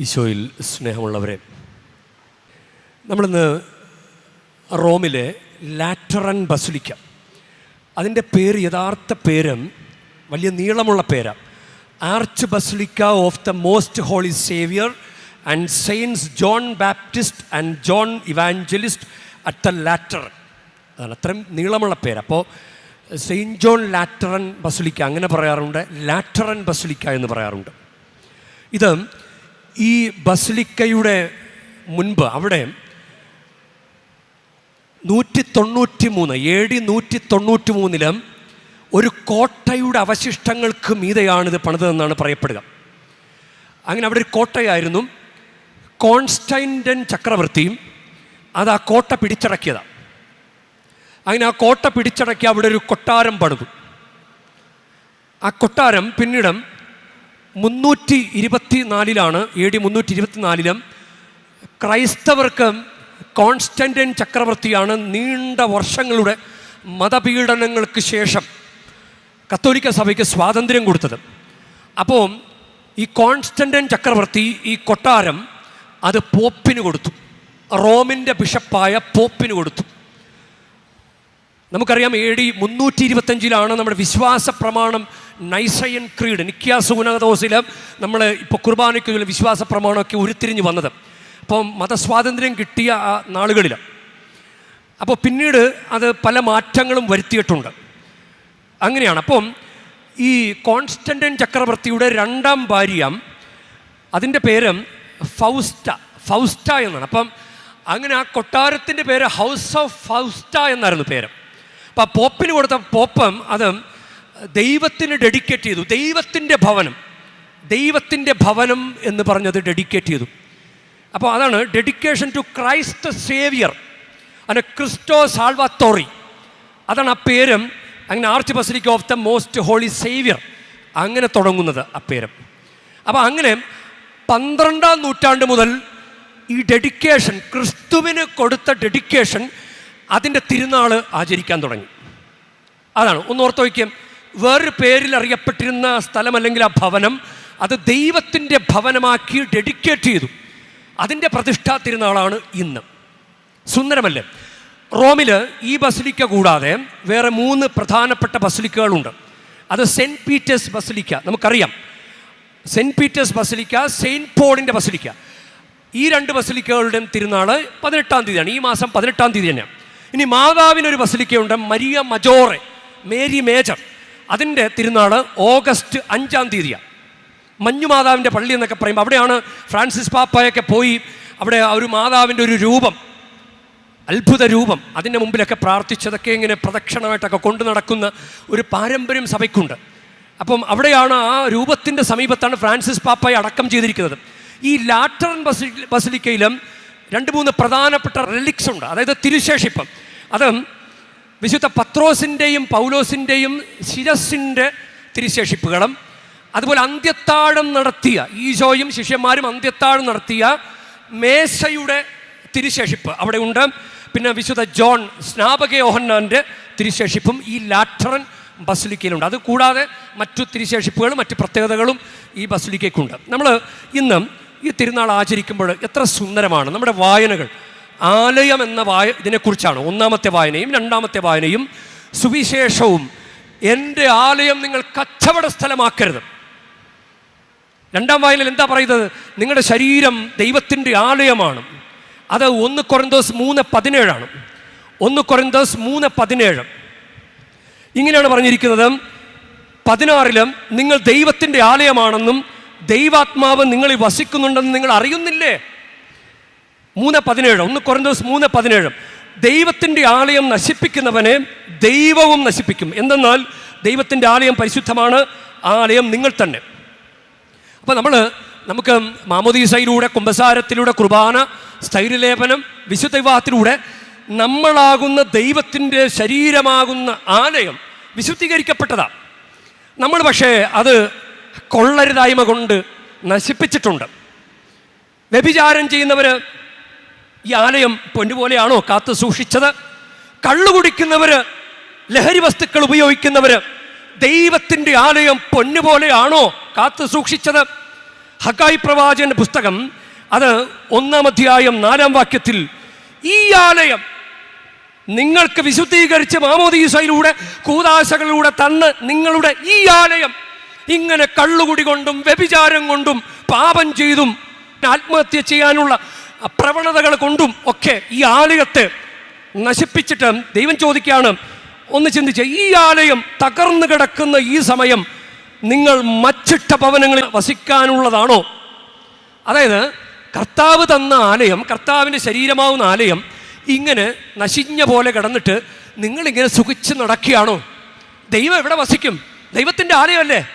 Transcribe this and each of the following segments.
ഈശോയിൽ സ്നേഹമുള്ളവരെ നമ്മളിന്ന് റോമിലെ ലാറ്ററൻ ബസുലിക്ക. അതിന്റെ പേര് യഥാർത്ഥ പേരും വലിയ നീളമുള്ള പേരാണ് arch basilica of the most holy saviour and saints John Baptist and John evangelist at the Lateran. അതാണ് അത്രയും നീളമുള്ള പേര്. അപ്പോൾ സെയിന്റ് ജോൺ ലാറ്ററൻ ബസുലിക്ക അങ്ങനെ പറയാറുണ്ട് ലാറ്ററൻ ബസുലിക്ക എന്ന് പറയാറുണ്ട്. ഇത് ഈ ബസിലിക്കയുടെ മുൻപ് അവിടെ നൂറ്റി തൊണ്ണൂറ്റി മൂന്ന് എ ഡി നൂറ്റി തൊണ്ണൂറ്റി മൂന്നിലും ഒരു കോട്ടയുടെ അവശിഷ്ടങ്ങൾക്ക് മീതെയാണിത് പണിതതെന്നാണ് പറയപ്പെടുക. അങ്ങനെ അവിടെ ഒരു കോട്ടയായിരുന്നു. കോൺസ്റ്റൈന്റൻ ചക്രവർത്തിയും അത് ആ കോട്ട പിടിച്ചടക്കിയതാണ് അങ്ങനെ ആ കോട്ട പിടിച്ചടക്കി അവിടെ ഒരു കൊട്ടാരം പണിതു. ആ കൊട്ടാരം പിന്നീട് മുന്നൂറ്റി ഇരുപത്തി നാലിലാണ് എ ഡി മുന്നൂറ്റി ഇരുപത്തി നാലിലും ക്രൈസ്തവർക്ക് കോൺസ്റ്റന്റൈൻ ചക്രവർത്തിയാണ് നീണ്ട വർഷങ്ങളുടെ മതപീഡനങ്ങൾക്ക് ശേഷം കത്തോലിക്ക സഭയ്ക്ക് സ്വാതന്ത്ര്യം കൊടുത്തത്. അപ്പോൾ ഈ കോൺസ്റ്റന്റൈൻ ചക്രവർത്തി ഈ കൊട്ടാരം അത് പോപ്പിന് കൊടുത്തു. റോമിന്റെ ബിഷപ്പായ പോപ്പിന് കൊടുത്തു. നമുക്കറിയാം എ ഡി മുന്നൂറ്റി ഇരുപത്തഞ്ചിലാണ് നമ്മുടെ വിശ്വാസ പ്രമാണം നൈസയൻ ക്രീഡ് നിക്യാസുഗുണദോസിൽ നമ്മൾ ഇപ്പോൾ കുർബാനയ്ക്ക് വിശ്വാസ പ്രമാണമൊക്കെ ഉരുത്തിരിഞ്ഞ് വന്നത്. അപ്പം മതസ്വാതന്ത്ര്യം കിട്ടിയ ആ നാളുകളിൽ അപ്പോൾ പിന്നീട് അത് പല മാറ്റങ്ങളും വരുത്തിയിട്ടുണ്ട്. അങ്ങനെയാണ്. അപ്പം ഈ കോൺസ്റ്റന്റൈൻ ചക്രവർത്തിയുടെ രണ്ടാം ഭാര്യ അതിന്റെ പേര് ഫൗസ്റ്റ ഫൗസ്റ്റ എന്നാണ്. അപ്പം അങ്ങനെ ആ കൊട്ടാരത്തിന്റെ പേര് ഹൗസ് ഓഫ് ഫൗസ്റ്റ എന്നായിരുന്നു പേര്. അപ്പോൾ ആ പോപ്പിന് കൊടുത്ത പോപ്പം അത് ദൈവത്തിന് ഡെഡിക്കേറ്റ് ചെയ്തു. ദൈവത്തിന്റെ ഭവനം. ദൈവത്തിന്റെ ഭവനം എന്ന് പറഞ്ഞത് ഡെഡിക്കേറ്റ് ചെയ്തു. അപ്പോൾ അതാണ് ഡെഡിക്കേഷൻ ടു ക്രൈസ്റ്റ് സേവിയർ അങ്ങനെ ക്രിസ്റ്റോ സാൾവാത്തോറി അതാണ് ആ പേരും. അങ്ങനെ arch basilica of the most holy saviour. അങ്ങനെ തുടങ്ങുന്നത് ആ പേരും. അപ്പോൾ അങ്ങനെ പന്ത്രണ്ടാം നൂറ്റാണ്ട് മുതൽ ഈ ഡെഡിക്കേഷൻ ക്രിസ്തുവിന് കൊടുത്ത ഡെഡിക്കേഷൻ അതിന്റെ തിരുനാൾ ആചരിക്കാൻ തുടങ്ങി. അതാണ്. ഒന്ന് ഓർത്ത് വയ്ക്കും. വേറൊരു പേരിൽ അറിയപ്പെട്ടിരുന്ന സ്ഥലം അല്ലെങ്കിൽ ആ ഭവനം അത് ദൈവത്തിന്റെ ഭവനമാക്കി ഡെഡിക്കേറ്റ് ചെയ്തു. അതിന്റെ പ്രതിഷ്ഠാ തിരുനാളാണ് ഇന്ന്. സുന്ദരമല്ലേ? റോമിൽ ഈ ബസിലിക്ക കൂടാതെ വേറെ മൂന്ന് പ്രധാനപ്പെട്ട ബസിലിക്കകളുണ്ട്. അത് സെന്റ് പീറ്റേഴ്സ് ബസിലിക്ക. നമുക്കറിയാം. സെന്റ് പീറ്റേഴ്സ് ബസിലിക്ക സെയിന്റ് പോളിന്റെ ബസിലിക്ക. ഈ രണ്ട് ബസിലിക്കകളുടെയും തിരുനാൾ പതിനെട്ടാം തീയതിയാണ്. ഈ മാസം പതിനെട്ടാം തീയതി തന്നെയാണ്. ഇനി മാതാവിനൊരു ബസിലിക്കയുണ്ട് മരിയ മജോറെ മേരി മേജർ. അതിന്റെ തിരുനാൾ ഓഗസ്റ്റ് അഞ്ചാം തീയതിയാണ്. മഞ്ഞുമാതാവിന്റെ പള്ളി എന്നൊക്കെ പറയുമ്പോൾ അവിടെയാണ് ഫ്രാൻസിസ് പാപ്പയൊക്കെ പോയി അവിടെ ഒരു മാതാവിന്റെ ഒരു രൂപം അത്ഭുത രൂപം അതിന്റെ മുമ്പിലൊക്കെ പ്രാർത്ഥിച്ചതൊക്കെ ഇങ്ങനെ പ്രദക്ഷിണമായിട്ടൊക്കെ കൊണ്ടു നടക്കുന്ന ഒരു പാരമ്പര്യം സഭയ്ക്കുണ്ട്. അപ്പം അവിടെയാണ് ആ രൂപത്തിന്റെ സമീപത്താണ് ഫ്രാൻസിസ് പാപ്പയെ അടക്കം ചെയ്തിരിക്കുന്നത്. ഈ ലാറ്ററൻ ബസി ബസിലിക്കയിലും രണ്ട് മൂന്ന് പ്രധാനപ്പെട്ട റെലിക്സ് ഉണ്ട്. അതായത് തിരുശേഷിപ്പം. അത് വിശുദ്ധ പത്രോസിന്റെയും പൗലോസിന്റെയും ശിരസിന്റെ തിരിശേഷിപ്പുകളും അതുപോലെ അന്ത്യത്താഴം നടത്തിയ ഈശോയും ശിഷ്യന്മാരും അന്ത്യത്താഴം നടത്തിയ മേശയുടെ തിരിശേഷിപ്പ് അവിടെ ഉണ്ട്. പിന്നെ വിശുദ്ധ ജോൺ സ്നാപക യോഹന്നാന്റെ തിരുശേഷിപ്പും ഈ ലാറ്ററൻ ബസിലിക്കയിലുണ്ട്. അത് കൂടാതെ മറ്റു തിരിശേഷിപ്പുകളും മറ്റു പ്രത്യേകതകളും ഈ ബസിലിക്കയ്ക്കുണ്ട്. നമ്മൾ ഇന്ന് ഈ തിരുനാൾ ആചരിക്കുമ്പോൾ എത്ര സുന്ദരമാണ്. നമ്മുടെ വായനകൾ ആലയം എന്ന വായ ഇതിനെക്കുറിച്ചാണ്. ഒന്നാമത്തെ വായനയും രണ്ടാമത്തെ വായനയും സുവിശേഷവും. എന്റെ ആലയം നിങ്ങൾ കച്ചവട സ്ഥലമാക്കരുത്. രണ്ടാം വായനയിൽ എന്താ പറയുന്നത്? നിങ്ങളുടെ ശരീരം ദൈവത്തിന്റെ ആലയമാണ്. അത് ഒന്ന് കൊറന്തോസ് മൂന്ന് പതിനേഴാണ്. ഒന്ന് കൊറന്തോസ് മൂന്ന് പതിനേഴ്. ഇങ്ങനെയാണ് പറഞ്ഞിരിക്കുന്നത്. പതിനാറിലും നിങ്ങൾ ദൈവത്തിന്റെ ആലയമാണെന്നും ദൈവാത്മാവ് നിങ്ങളിൽ വസിക്കുന്നുണ്ടെന്ന് നിങ്ങൾ അറിയുന്നില്ലേ? മൂന്ന് പതിനേഴ്. ഒന്ന് കൊറന്തോസ് മൂന്ന് പതിനേഴ്. ദൈവത്തിന്റെ ആലയം നശിപ്പിക്കുന്നവനെ ദൈവവും നശിപ്പിക്കും. എന്തെന്നാൽ ദൈവത്തിന്റെ ആലയം പരിശുദ്ധമാണ് ആ ആലയം നിങ്ങൾ തന്നെ. അപ്പോൾ നമ്മൾ നമുക്ക് മാമോദീസയിലൂടെ കുംഭസാരത്തിലൂടെ കുർബാന സ്ഥൈര്യലേപനം വിശുദ്ധ വിവാഹത്തിലൂടെ നമ്മളാകുന്ന ദൈവത്തിന്റെ ശരീരമാകുന്ന ആലയം വിശുദ്ധീകരിക്കപ്പെട്ടതാണ് നമ്മൾ പക്ഷേ അത് കൊള്ളരുതായ്മ കൊണ്ട് നശിപ്പിച്ചിട്ടുണ്ട്. വ്യഭിചാരം ചെയ്യുന്നവർ ഈ ആലയം പൊന്നുപോലെയാണോ കാത്തു സൂക്ഷിച്ചത്? കള്ളു കുടിക്കുന്നവർ ലഹരി വസ്തുക്കൾ ഉപയോഗിക്കുന്നവർ ദൈവത്തിന്റെ ആലയം പൊന്നുപോലെയാണോ കാത്തു സൂക്ഷിച്ചത്? ഹക്കായി പ്രവാചന്റെ പുസ്തകം അത് ഒന്നാം അധ്യായം നാലാം വാക്യത്തിൽ ഈ ആലയം നിങ്ങൾക്ക് വിശുദ്ധീകരിച്ച് മാമോദീസയിലൂടെ കൂതാശകളിലൂടെ തന്ന് നിങ്ങളുടെ ഈ ആലയം ഇങ്ങനെ കള്ളുകുടി കൊണ്ടും വ്യഭിചാരം കൊണ്ടും പാപം ചെയ്തും ആത്മഹത്യ ചെയ്യാനുള്ള പ്രവണതകൾ കൊണ്ടും ഒക്കെ ഈ ആലയത്തെ നശിപ്പിച്ചിട്ട് ദൈവം ചോദിക്കുകയാണ് ഒന്ന് ചിന്തിച്ച് ഈ ആലയം തകർന്നു കിടക്കുന്ന ഈ സമയം നിങ്ങൾ മച്ചിട്ട ഭവനങ്ങളിൽ വസിക്കാനുള്ളതാണോ? അതായത് കർത്താവ് തന്ന ആലയം കർത്താവിന്റെ ശരീരമാവുന്ന ആലയം ഇങ്ങനെ നശിഞ്ഞ പോലെ കിടന്നിട്ട് നിങ്ങളിങ്ങനെ സുഖിച്ച് നടക്കുകയാണോ? ദൈവം എവിടെ വസിക്കും? ദൈവത്തിന്റെ ആലയമല്ലേ?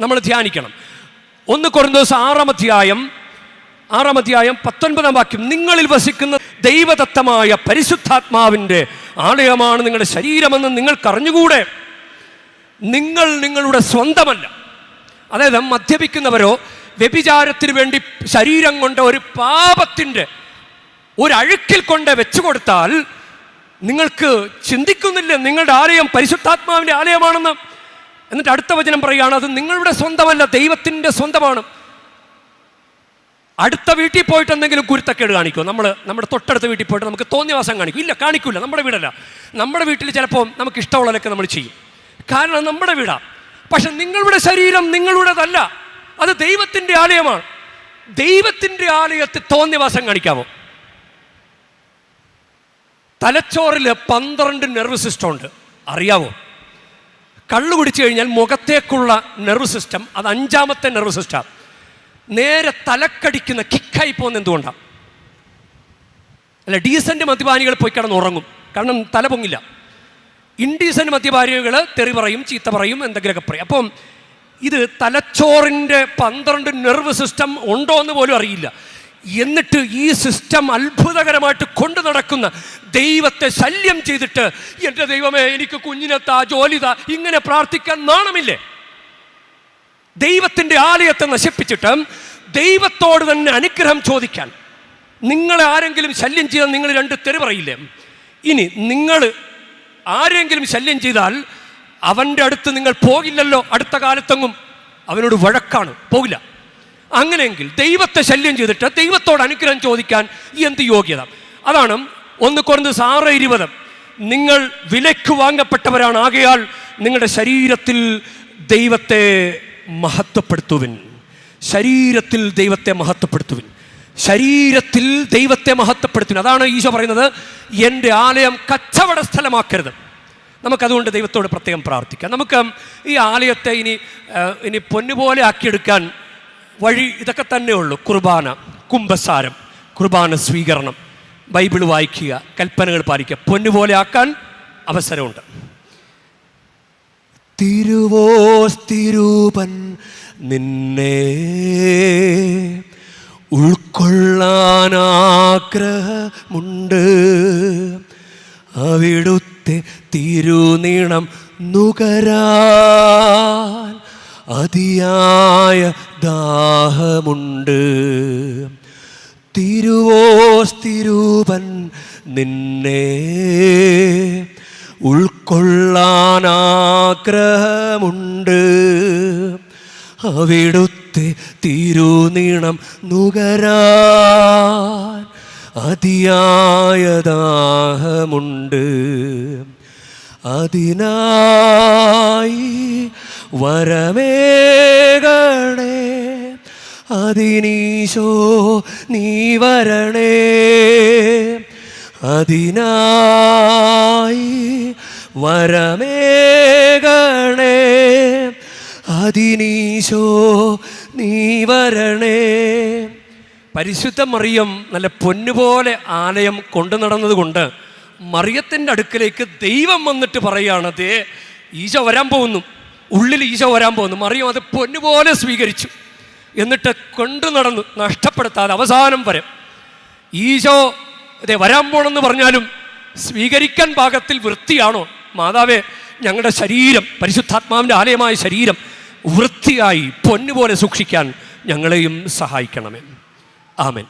നമ്മൾ ധ്യാനിക്കണം. ഒന്ന് കുറഞ്ഞ ദിവസം ആറാം അധ്യായം ആറാം അധ്യായം പത്തൊൻപതാം വാക്യം നിങ്ങളിൽ വസിക്കുന്ന ദൈവദത്തമായ പരിശുദ്ധാത്മാവിന്റെ ആലയമാണ് നിങ്ങളുടെ ശരീരമെന്ന് നിങ്ങൾക്കറിഞ്ഞുകൂടെ? നിങ്ങൾ നിങ്ങളുടെ സ്വന്തമല്ല. അതായത് മദ്യപിക്കുന്നവരോ വ്യഭിചാരത്തിന് വേണ്ടി ശരീരം കൊണ്ട് ഒരു പാപത്തിന്റെ ഒരഴുക്കിൽ കൊണ്ട് വെച്ചു കൊടുത്താൽ നിങ്ങൾക്ക് ചിന്തിക്കുന്നില്ല നിങ്ങളുടെ ആലയം പരിശുദ്ധാത്മാവിന്റെ ആലയമാണെന്ന്. എന്നിട്ട് അടുത്ത വചനം പറയുകയാണ് അത് നിങ്ങളുടെ സ്വന്തമല്ല ദൈവത്തിന്റെ സ്വന്തമാണ്. അടുത്ത വീട്ടിൽ പോയിട്ട് എന്തെങ്കിലും കുരുത്തക്കേട് കാണിക്കുമോ നമ്മൾ നമ്മുടെ തൊട്ടടുത്ത വീട്ടിൽ പോയിട്ട് നമുക്ക് തോന്നിയവാസം കാണിക്കും. ഇല്ല കാണിക്കില്ല നമ്മുടെ വീടല്ല. നമ്മുടെ വീട്ടിൽ ചിലപ്പോൾ നമുക്ക് ഇഷ്ടമുള്ളതൊക്കെ നമ്മൾ ചെയ്യും. കാരണം നമ്മുടെ വീടാണ് പക്ഷെ നിങ്ങളുടെ ശരീരം നിങ്ങളുടേതല്ല. അത് ദൈവത്തിന്റെ ആലയമാണ്. ദൈവത്തിന്റെ ആലയത്തിൽ തോന്നിയവാസം കാണിക്കാമോ തലച്ചോറിൽ പന്ത്രണ്ട് നെർവ് സിസ്റ്റം ഉണ്ട്. അറിയാവോ? കള്ളു കുടിച്ചു കഴിഞ്ഞാൽ മുഖത്തേക്കുള്ള നെർവ് സിസ്റ്റം അത് അഞ്ചാമത്തെ നെർവ് സിസ്റ്റം നേരെ തലക്കടിക്കുന്ന കിക്കായി പോകുന്ന എന്തുകൊണ്ടാണ് അല്ല ഡീസന്റ് മദ്യപാനികൾ പോയി കിടന്ന് ഉറങ്ങും. കാരണം തല പൊങ്ങില്ല. ഇൻഡീസന്റ് മദ്യപാനികൾ തെറി പറയും ചീത്ത പറയും എന്തെങ്കിലുമൊക്കെ പറയും. അപ്പം ഇത് തലച്ചോറിന്റെ പന്ത്രണ്ട് നെർവ് സിസ്റ്റം ഉണ്ടോ എന്ന് പോലും അറിയില്ല. എന്നിട്ട് ഈ സിസ്റ്റം അത്ഭുതകരമായിട്ട് കൊണ്ടു നടക്കുന്ന ദൈവത്തെ ശല്യം ചെയ്തിട്ട് എന്റെ ദൈവമേ എനിക്ക് കുഞ്ഞിനെത്താ ജോലിതാ ഇങ്ങനെ പ്രാർത്ഥിക്കാൻ നാണമില്ലേ? ദൈവത്തിന്റെ ആലയത്തെ നശിപ്പിച്ചിട്ട് ദൈവത്തോട് തന്നെ അനുഗ്രഹം ചോദിക്കാൻ. നിങ്ങളെ ആരെങ്കിലും ശല്യം ചെയ്താൽ നിങ്ങൾ രണ്ട് തെറി പറയില്ലേ? ഇനി നിങ്ങൾ ആരെങ്കിലും ശല്യം ചെയ്താൽ അവന്റെ അടുത്ത് നിങ്ങൾ പോകില്ലല്ലോ അടുത്ത കാലത്തെങ്ങും. അവനോട് വഴക്കാണ് പോകില്ല. അങ്ങനെയെങ്കിൽ ദൈവത്തെ ശല്യം ചെയ്തിട്ട് ദൈവത്തോട് അനുഗ്രഹം ചോദിക്കാൻ എന്ത് യോഗ്യത? അതാണ് ഒന്ന് കുറഞ്ഞ് സാറ് ഇരുപത്. നിങ്ങൾ വിലയ്ക്ക് വാങ്ങപ്പെട്ടവരാണ് ആകയാൽ നിങ്ങളുടെ ശരീരത്തിൽ ദൈവത്തെ മഹത്വപ്പെടുത്തുവിൻ. ശരീരത്തിൽ ദൈവത്തെ മഹത്വപ്പെടുത്തുവിൻ. ശരീരത്തിൽ ദൈവത്തെ മഹത്വപ്പെടുത്തുവിൻ. അതാണ് ഈശോ പറയുന്നത് എന്റെ ആലയം കച്ചവട സ്ഥലമാക്കരുത്. നമുക്കതുകൊണ്ട് ദൈവത്തോട് പ്രത്യേകം പ്രാർത്ഥിക്കാം. നമുക്ക് ഈ ആലയത്തെ ഇനി ഇനി പൊന്നുപോലെ ആക്കിയെടുക്കാൻ വഴി ഇതൊക്കെ തന്നെ ഉള്ളൂ. കുർബാന കുംഭസാരം കുർബാന സ്വീകരണം ബൈബിൾ വായിക്കുക കൽപ്പനകൾ പാലിക്കുക പൊന്നുപോലെ ആക്കാൻ അവസരമുണ്ട്. തിരുവോസ്തിരൂപൻ നിന്നെ ഉൾക്കൊള്ളാനാഗ്രഹമുണ്ട്. അവിടുത്തെ തിരുനീണം നുകരാൻ അതിയായ ദാഹമുണ്ട്. തിരുവോസ്തിരൂപൻ നിന്നെ ഉൾക്കൊള്ളാനാഗ്രഹമുണ്ട് അവിടുത്തെ തിരുനീണം നുകരാൻ അതിയായ അതിനായി വരമേകണേ അതിനീശോ നീ വരണേ. അതിനായി വരമേകണേ അതിനീശോ നീ വരണേ. പരിശുദ്ധ മറിയം നല്ല പൊന്നുപോലെ ആലയം കൊണ്ടു നടന്നത് കൊണ്ട് മറിയത്തിന്റെ അടുക്കലേക്ക് ദൈവം വന്നിട്ട് പറയുകയാണ് അതേ ഈശോ വരാൻ പോകുന്നു. ഉള്ളിൽ ഈശോ വരാൻ പോകുന്നു. മറിയം അത് പൊന്നുപോലെ സ്വീകരിച്ചു. എന്നിട്ട് കൊണ്ടു നടന്നു നഷ്ടപ്പെടുത്താതെ അവസാനം വരെ. ഈശോ അതെ വരാൻ പോണെന്ന് പറഞ്ഞാലും സ്വീകരിക്കാൻ പാകത്തിൽ വൃത്തിയാണോ? മാതാവേ ഞങ്ങളുടെ ശരീരം പരിശുദ്ധാത്മാവിന്റെ ആലയമായ ശരീരം വൃത്തിയായി പൊന്നുപോലെ സൂക്ഷിക്കാൻ ഞങ്ങളെയും സഹായിക്കണമേ. ആമേൻ.